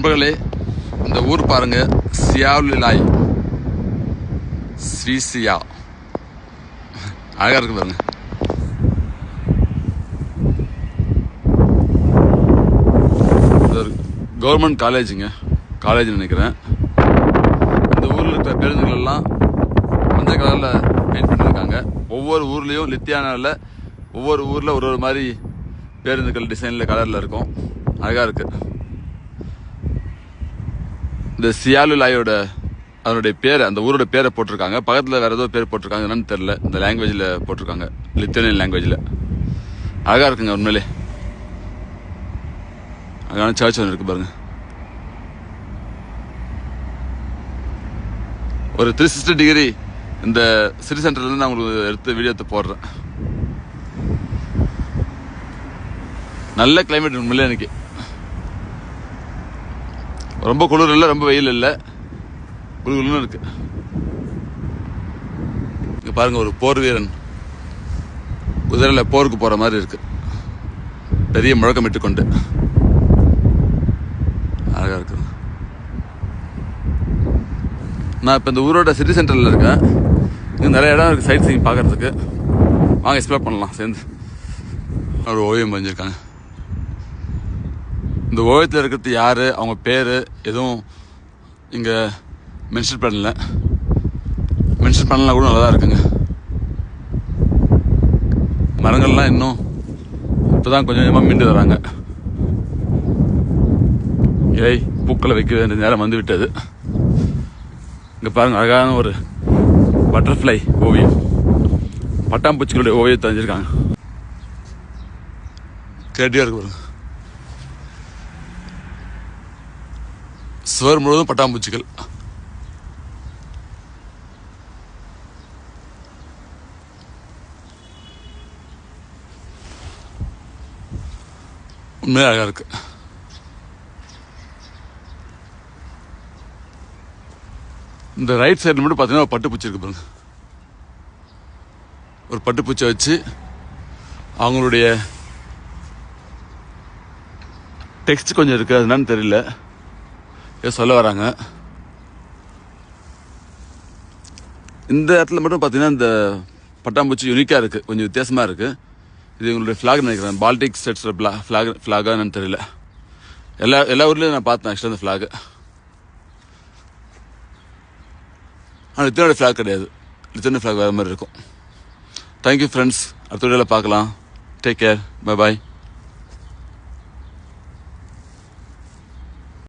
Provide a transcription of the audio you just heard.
நண்பர்களே இந்த ஊர் பாருங்க சியாவுலாய் ஸ்ரீசியா அழகா இருக்கு பாருங்க. கவர்மெண்ட் காலேஜுங்க காலேஜ் நினைக்கிறேன். இந்த ஊரில் இருக்கிற பேருந்துகள் எல்லாம் மஞ்சள் கலரில் பெயிண்ட் பண்ணியிருக்காங்க ஒவ்வொரு ஊர்லேயும் லித்தியானாவில் ஒவ்வொரு ஊரில் ஒரு ஒரு மாதிரி பேருந்துகள் டிசைனில் கலரில் இருக்கும். அழகாக இருக்குது இந்த சியாலுலாயோட அதனுடைய பேரை அந்த ஊரோட பேரை போட்டிருக்காங்க. பக்கத்தில் வேறு ஏதோ பேர் போட்டிருக்காங்க என்னன்னு தெரில இந்த லாங்குவேஜில் போட்டிருக்காங்க. லித்தனியன் லாங்குவேஜில் அழகாக இருக்குங்க உண்மையிலே. அழகான சர்ச் ஒன்று இருக்குது பாருங்கள் ஒரு த்ரீ சிக்ஸ்டி டிகிரி இந்த சிட்டி சென்டர்லேருந்து நான் உங்களுக்கு எடுத்து வீடியோ எடுத்து போடுறேன். நல்ல கிளைமேட் உண்மையிலே எனக்கு. ரொம்ப குளிர் இல்லை ரொம்ப வெயில் இல்லை. குளிர்னு இருக்கு. இங்கே பாருங்க ஒரு போர் வீரன். குதிரையில் போருக்கு போகிற மாதிரி இருக்கு. பெரிய முழக்கமிட்டு கொண்டு அழகாக இருக்கு. நான் இப்போ இந்த ஊரோட சிட்டி சென்டரில் இருக்கேன். இங்கே நிறைய இடம் இருக்குது சைட் சீங் பார்க்கறதுக்கு வாங்க எக்ஸ்ப்ளோர் பண்ணலாம் சேர்ந்து. ஒரு ஓவியம் பண்ணியிருக்காங்க இந்த ஓவியத்தில் இருக்கிறது யார் அவங்க பேர் எதுவும் இங்கே மென்ஷன் பண்ணல. மென்ஷன் பண்ணலாம் கூட நல்லா தான் இருக்குங்க. மரங்கள்லாம் இன்னும் இப்போ தான் கொஞ்சம் கொஞ்சமாக மீண்டு வராங்க. இலை பூக்களை வைக்க வேண்டிய நேரம் வந்து விட்டது. இங்கே பாருங்க அழகான ஒரு பட்டர்ஃப்ளை ஓவியம். பட்டாம்பூச்சிகளுடைய ஓவியத்தை தெரிஞ்சிருக்காங்க கேட்டியாக இருக்கு பாருங்கள் சுவர் முழுவதும் பட்டாம்பூச்சிகள். உண்மையாக அழகா இருக்கு. இந்த ரைட் சைடில் மட்டும் பார்த்தீங்கன்னா ஒரு பட்டுப்பூச்சி இருக்கு பாருங்க. ஒரு பட்டுப்பூச்சியை வச்சு அவங்களுடைய டெக்ஸ்ட் கொஞ்சம் இருக்கு. அது என்னன்னு தெரியல. ஏதோ சொல்ல வராங்க. இந்த இடத்துல மட்டும் பார்த்தீங்கன்னா இந்த பட்டாம்பூச்சி யூனிக்காக இருக்குது கொஞ்சம் வித்தியாசமாக இருக்குது இது எங்களுடைய ஃப்ளாக் நினைக்கிறேன். பால்டிக் ஸ்டேட்ஸோட ஃப்ளா ஃப்ளாக் ஃப்ளாகா என்னன்னு தெரியல. எல்லா எல்லா ஊர்லேயும் நான் பார்த்தேன் ஆக்சுவலாக அந்த ஃப்ளாகு ஆனால் லித்தனோட ஃப்ளாக் கிடையாது. லித்தனோட ஃப்ளாக் வேறு மாதிரி இருக்கும். தேங்க்யூ ஃப்ரெண்ட்ஸ் அடுத்த வீடியோவில் பார்க்கலாம். Take care bye bye